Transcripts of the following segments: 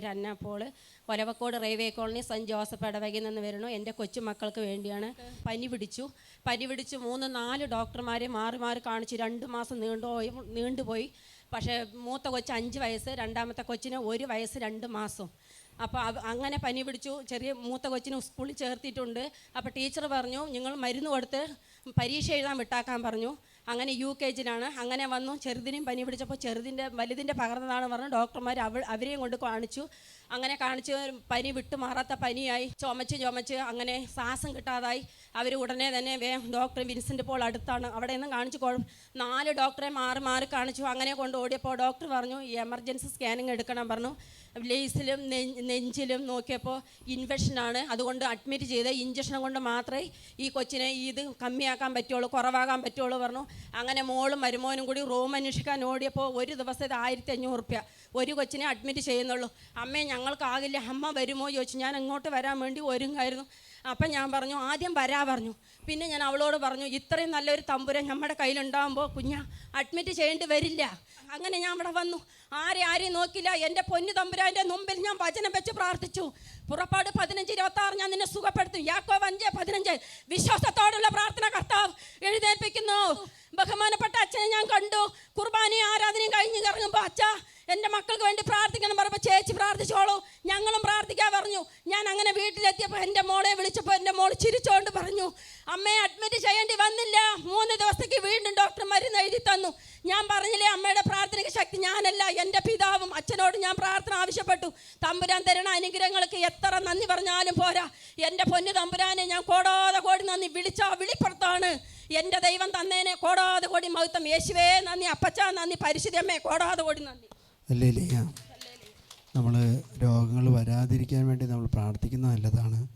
പേര് Anna Paul Olavakkode railway colony saint Joseph ഇടവകയിൽ നിന്ന് വരുന്നു. എന്റെ കൊച്ചുമക്കൾക്ക് വേണ്ടിയാണ് പനി പിടിച്ചു. പനി പിടിച്ച് മൂന്ന് നാല് ഡോക്ടർമാരെ മാറി മാറി കാണിച്ചു. രണ്ട് മാസം നീണ്ടുപോയി നീണ്ടുപോയി. പക്ഷേ മൂത്ത കൊച്ച് അഞ്ച് വയസ്സ് രണ്ടാമത്തെ കൊച്ചിന് ഒരു വയസ്സ് രണ്ട് മാസം. അപ്പോൾ അങ്ങനെ പനി പിടിച്ചു. ചെറിയ മൂത്ത കൊച്ചിന് സ്കൂളിൽ ചേർത്തിട്ടുണ്ട്. അപ്പോൾ ടീച്ചർ പറഞ്ഞു നിങ്ങൾ മരുന്ന് കൊടുത്ത് പരീക്ഷ എഴുതാൻ വിട്ടാക്കാൻ പറഞ്ഞു. അങ്ങനെ യു കെ ജിയിലാണ്. അങ്ങനെ വന്നു. ചെറുതിനും പനി പിടിച്ചപ്പോൾ ചെറുതിന്റെ വലുതിന്റെ പകർന്നതാണ് പറഞ്ഞു. ഡോക്ടർമാർ അവൾ അവരെയും കൊണ്ട് കാണിച്ചു. അങ്ങനെ കാണിച്ച് പനി വിട്ടു മാറാത്ത പനിയായി. ചുമച്ച് ചുമച്ച് അങ്ങനെ ശ്വാസം കിട്ടാതായി. അവർ ഉടനെ തന്നെ വേ ഡോക്ടർ വിൻസെന്റ് പോൾ അടുത്താണ്. അവിടെ നിന്ന് കാണിച്ചു നാല് ഡോക്ടറെ മാറി മാറി കാണിച്ചു. അങ്ങനെ കൊണ്ട് ഓടിയപ്പോൾ ഡോക്ടർ പറഞ്ഞു എമർജൻസി സ്കാനിങ് എടുക്കണം പറഞ്ഞു. ലേസിലും നെഞ്ചിലും നോക്കിയപ്പോൾ ഇൻഫെക്ഷനാണ്. അതുകൊണ്ട് അഡ്മിറ്റ് ചെയ്ത് ഇഞ്ചക്ഷൻ കൊണ്ട് മാത്രമേ ഈ കൊച്ചിനെ ഇത് കമ്മിയാക്കാൻ പറ്റുള്ളൂ കുറവാകാൻ പറ്റുള്ളൂ പറഞ്ഞു. അങ്ങനെ മോളും മരുമോനും കൂടി റൂം അന്വേഷിക്കാൻ ഓടിയപ്പോൾ ഒരു ദിവസത്തെ ആയിരത്തി അഞ്ഞൂറ് റുപ്യ. ഒരു കൊച്ചിനെ അഡ്മിറ്റ് ചെയ്യുന്നുള്ളൂ. അമ്മേ ഞങ്ങൾക്കാകില്ല. അമ്മ വരുമോ ചോദിച്ചു. ഞാൻ അങ്ങോട്ട് വരാൻ വേണ്ടി ഒരുങ്ങായിരുന്നു. അപ്പം ഞാൻ പറഞ്ഞു ആദ്യം വരാ പറഞ്ഞു. പിന്നെ ഞാൻ അവളോട് പറഞ്ഞു ഇത്രയും നല്ലൊരു തമ്പുരൻ നമ്മുടെ കയ്യിലുണ്ടാകുമ്പോൾ കുഞ്ഞ അഡ്മിറ്റ് ചെയ്യേണ്ടി വരില്ല. അങ്ങനെ ഞാൻ അവിടെ വന്നു. ആരെ ആരെയും നോക്കില്ല. എന്റെ പൊന്നു തമ്പുരാന്റെ മുമ്പിൽ ഞാൻ വചനം വെച്ച് പ്രാർത്ഥിച്ചു. പുറപ്പാട് പതിനഞ്ച് ഇരുപത്തി ആറ് ഞാൻ നിന്നെ സുഖപ്പെടുത്തും. യാക്കോ അഞ്ച് പതിനഞ്ച്. വിശ്വാസത്തോടുള്ള പ്രാർത്ഥന കർത്താവ് എഴുന്നേൽപ്പിക്കുന്നു. ബഹുമാനപ്പെട്ട അച്ഛനെ ഞാൻ കണ്ടു. കുർബാനയും ആരാധനയും കഴിഞ്ഞ് കറങ്ങുമ്പോൾ അച്ഛ എന്റെ മക്കൾക്ക് വേണ്ടി പ്രാർത്ഥിക്കണം. പറഞ്ഞപ്പോൾ ചേച്ചി പ്രാർത്ഥിച്ചോളൂ. ഞങ്ങളും പ്രാർത്ഥിക്കാൻ പറഞ്ഞു. ഞാൻ അങ്ങനെ വീട്ടിലെത്തിയപ്പോൾ എന്റെ മോളെ വിളിച്ചപ്പോൾ എന്റെ മോൾ ചിരിച്ചോണ്ട് പറഞ്ഞു അമ്മയെ അഡ്മിറ്റ് ചെയ്യേണ്ടി വന്നില്ല. മൂന്ന് ദിവസത്തേക്ക് വീണ്ടും ഡോക്ടർ മരുന്ന് എഴുതി തന്നു. ഞാൻ പറഞ്ഞില്ലേ അമ്മയുടെ പ്രാർത്ഥനയ്ക്ക് ശക്തി ഞാനല്ല എന്റെ പിതാവും അച്ഛനോട് ഞാൻ പ്രാർത്ഥന ആവശ്യപ്പെട്ടു. തമ്പുരാൻ തരണ അനുഗ്രഹങ്ങൾക്ക് എത്ര നന്ദി പറഞ്ഞാലും പോരാ. എന്റെ പൊന്നു തമ്പുരാനെ ഞാൻ കോടാതെ കോടി നന്ദി വിളിച്ചാ വിളിപ്പുറത്താണ്. എന്റെ ദൈവം തന്നേനെ. കോടാതെ കോടി മഹത്വം യേശുവേ നന്ദി. അപ്പച്ച നന്ദി. പരിശുദ്ധമ്മേ കോടാതെ കോടി നന്ദി. അല്ലേ നമ്മൾ രോഗങ്ങൾ വരാതിരിക്കാൻ വേണ്ടി നമ്മൾ പ്രാർത്ഥിക്കുന്ന നല്ലതാണ്.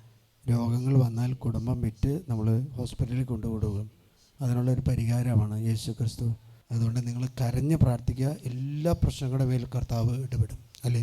രോഗങ്ങൾ വന്നാൽ കുടുംബം വിറ്റ് നമ്മൾ ഹോസ്പിറ്റലിൽ കൊണ്ടുപോകും അതിനുള്ളൊരു പരിഹാരമാണ് യേശു ക്രിസ്തു അതുകൊണ്ട് നിങ്ങൾ കരഞ്ഞ് പ്രാർത്ഥിക്കുക. എല്ലാ പ്രശ്നങ്ങളുടെ മേൽ കർത്താവ് ഇടപെടും. അല്ലേ